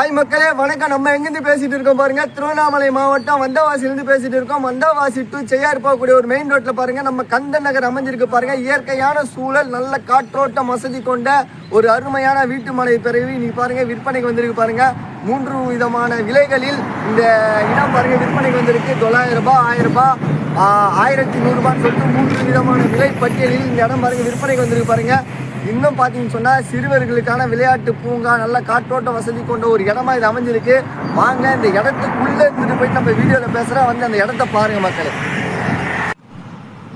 ஆய் மக்களே வணக்கம். நம்ம எங்கேருந்து பேசிட்டு இருக்கோம் பாருங்க? திருவண்ணாமலை மாவட்டம் வந்தவாசிலிருந்து பேசிட்டு இருக்கோம். வந்தவாசி டு செய்யார் போகக்கூடிய ஒரு மெயின் ரோட்ல பாருங்க நம்ம கந்தன் நகர் அமைஞ்சிருக்கு பாருங்க. இயற்கையான சூழல் நல்ல காற்றோட்டம் வசதி கொண்ட ஒரு அருமையான வீட்டு மலை பிறகு நீ பாருங்க விற்பனைக்கு வந்திருக்கு பாருங்க. மூன்று விதமான விலைகளில் இந்த இடம் பாருங்க விற்பனைக்கு வந்திருக்கு. தொள்ளாயிரம் ரூபாய் ஆயிரம் ரூபாய் ஆயிரத்தி நூறுரூபான்னு சொல்லிட்டு மூன்று விதமான விலை பட்டியலில் இந்த இடம் பாருங்க விற்பனைக்கு வந்திருக்கு பாருங்க. இன்னும் பார்த்தீங்கன்னு சொன்னால் சிறுவர்களுக்கான விளையாட்டு பூங்கா நல்ல காற்றோட்ட வசதி கொண்ட ஒரு இடமா இது அமைஞ்சிருக்கு. வாங்க இந்த இடத்துக்குள்ளே இருந்துட்டு போயிட்டு நம்ம வீடியோவில் பேசுகிறா வந்து அந்த இடத்த பாருங்க மக்களே.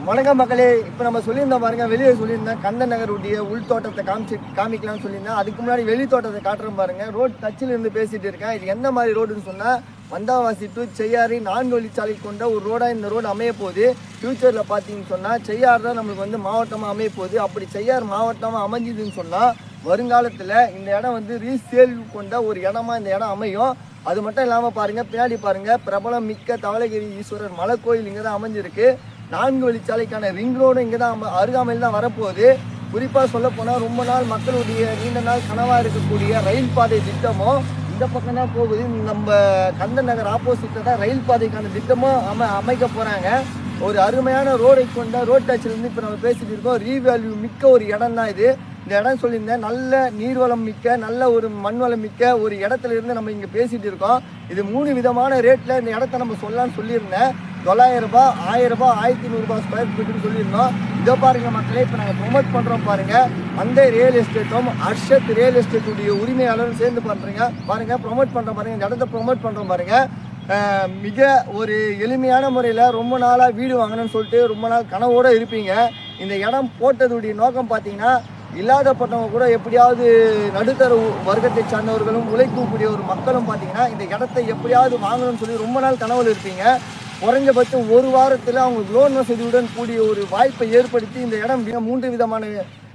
வணக்கம் மக்களே. இப்போ நம்ம சொல்லியிருந்தோம் பாருங்க வெளியே சொல்லியிருந்தேன். கந்த நகருடைய உள் தோட்டத்தை காமிச்சு காமிக்கலாம்னு சொல்லியிருந்தேன். அதுக்கு முன்னாடி வெளி தோட்டத்தை காட்டுறோம் பாருங்கள் ரோட் டச்சில் இருந்து பேசிகிட்டு இருக்கேன். இது எந்த மாதிரி ரோடுன்னு சொன்னால் வந்தாவாசி டு செய்யாறு நான்கு வழிச்சாலை கொண்ட ஒரு ரோடாக இந்த ரோடு அமைய போகுது ஃப்யூச்சரில் பார்த்தீங்கன்னு சொன்னால் செய்யாறு தான் நம்மளுக்கு வந்து மாவட்டமாக அமைய போகுது அப்படி செய்யார் மாவட்டமாக அமைஞ்சுதுன்னு சொன்னால் வருங்காலத்தில் இந்த இடம் வந்து ரீசேல் கொண்ட ஒரு இடமா இந்த இடம் அமையும். அது மட்டும் இல்லாமல் பாருங்கள் பின்னாடி பாருங்கள் பிரபலம் மிக்க தவளகிரி ஈஸ்வரர் மலை கோயில் இங்கே தான் அமைஞ்சிருக்கு. நான்கு வழிச்சாலைக்கான ரிங் ரோடு இங்கே தான் அம- அருகாமையில் தான் வரப்போகுது. குறிப்பாக சொல்லப்போனால் ரொம்ப நாள் மக்களுடைய நீண்ட நாள் கனவாக இருக்கக்கூடிய ரயில் பாதை திட்டமும் இந்த பக்கம் தான் போகுது. நம்ம கந்தன் நகர் ஆப்போசிட்டில் தான் ரயில் பாதைக்கான திட்டமும் அம அமைக்க போகிறாங்க ஒரு அருமையான ரோடை கொண்ட ரோட் டச்சிலேருந்து இப்போ நம்ம பேசிட்டு இருக்கோம். ரீவேல்யூ மிக்க ஒரு இடம் தான் இது. இந்த இடம் சொல்லியிருந்தேன். நல்ல நீர்வளம் மிக்க நல்ல ஒரு மண் வளம் மிக்க ஒரு இடத்துல இருந்து நம்ம இங்கே பேசிட்டு இருக்கோம். இது மூணு விதமான ரேட்டில் இந்த இடத்த நம்ம சொல்லலாம்னு சொல்லியிருந்தேன். தொள்ளாயிரம் ரூபாய் ஆயிரம் ரூபாய் ஆயிரத்தி நூறுரூபா ஸ்கொயர் ஃபீட்டுன்னு சொல்லியிருந்தோம். இதோ பாருங்க மக்களே இப்போ நாங்கள் ப்ரொமோட் பண்ணுறோம் பாருங்க. அந்த ரியல் எஸ்டேட்டும் அர்ஷத் ரியல் எஸ்டேட்டுடைய உரிமையாளரும் சேர்ந்து பண்ணுறீங்க பாருங்க ப்ரொமோட் பண்ணுறோம் பாருங்க இந்த இடத்த ப்ரொமோட் பண்ணுறோம் பாருங்க மிக ஒரு எளிமையான முறையில் ரொம்ப நாளாக வீடு வாங்கணும்னு சொல்லிட்டு ரொம்ப நாள் கனவோடு இருப்பீங்க. இந்த இடம் போட்டதுடைய நோக்கம் பார்த்தீங்கன்னா இல்லாதப்பட்டவங்க கூட எப்படியாவது நடுத்தர உ- வர்க்கத்தை சார்ந்தவர்களும் உழைக்கக்கூடிய ஒரு மக்களும் பார்த்தீங்கன்னா இந்த இடத்த எப்படியாவது வாங்கணும்னு சொல்லி ரொம்ப நாள் கனவுல இருப்பீங்க. குறைஞ்சபட்சம் ஒரு வாரத்தில் அவங்க லோன் வசதியுடன் கூடிய ஒரு வாய்ப்பை ஏற்படுத்தி இந்த இடம் மிக மூன்று விதமான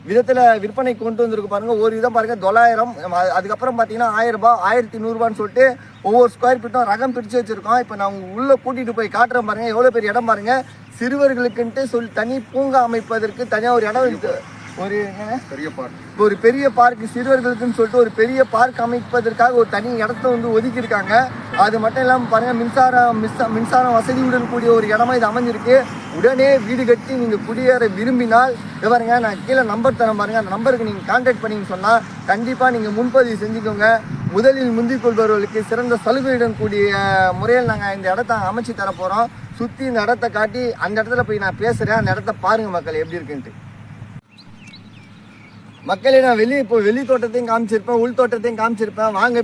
விதத்தில் விற்பனை கொண்டு வந்திருக்கு பாருங்கள் ஒரு விதம் பாருங்கள் தொள்ளாயிரம் அதுக்கப்புறம் பார்த்தீங்கன்னா ஆயிரம் ரூபாய் ஆயிரத்தி நூறுரூபான்னு சொல்லிட்டு ஒவ்வொரு ஸ்கொயர் ஃபீட்டும் ரகம் பிரித்து வச்சுருக்கோம். இப்போ நான் உள்ளே கூட்டிகிட்டு போய் காட்டுறேன் பாருங்கள் எவ்வளோ பெரிய இடம் பாருங்கள் சிறுவர்களுக்குன்ட்டு சொல் தனி பூங்கா அமைப்பதற்கு தனியாக ஒரு இடம் ஒரு பெரிய பார்க் ஒரு பெரிய பார்க் சிறுவர்களுக்குன்னு சொல்லிட்டு ஒரு பெரிய பார்க் அமைப்பதற்காக ஒரு தனி இடத்த வந்து ஒதுக்கி இருக்காங்க அது மட்டும் இல்லாமல் பாருங்க மின்சாரம் மின்சா மின்சாரம் வசதியுடன் கூடிய ஒரு இடமா இது அமைஞ்சிருக்கு. உடனே வீடு கட்டி நீங்கள் குடியேற விரும்பினால் பாருங்க நான் கீழே நம்பர் தரேன் பாருங்க. அந்த நம்பருக்கு நீங்கள் கான்டாக்ட் பண்ணீங்கன்னு சொன்னால் கண்டிப்பாக நீங்கள் முன்பதிவு செஞ்சுக்கோங்க. முதலில் முந்திக் கொள்பவர்களுக்கு சிறந்த சலுகையுடன் கூடிய முறையில் நாங்கள் இந்த இடத்த அமைச்சு தர போகிறோம் சுற்றி இந்த இடத்த காட்டி அந்த இடத்துல போய் நான் பேசுகிறேன் அந்த இடத்த பாருங்க மக்கள் எப்படி இருக்குன்ட்டு. மக்களே நான் வெளியே இப்போ வெளி தோட்டத்தையும் காமிச்சிருப்பேன் உள் தோட்டத்தையும் காமிச்சிருப்பேன். வாங்க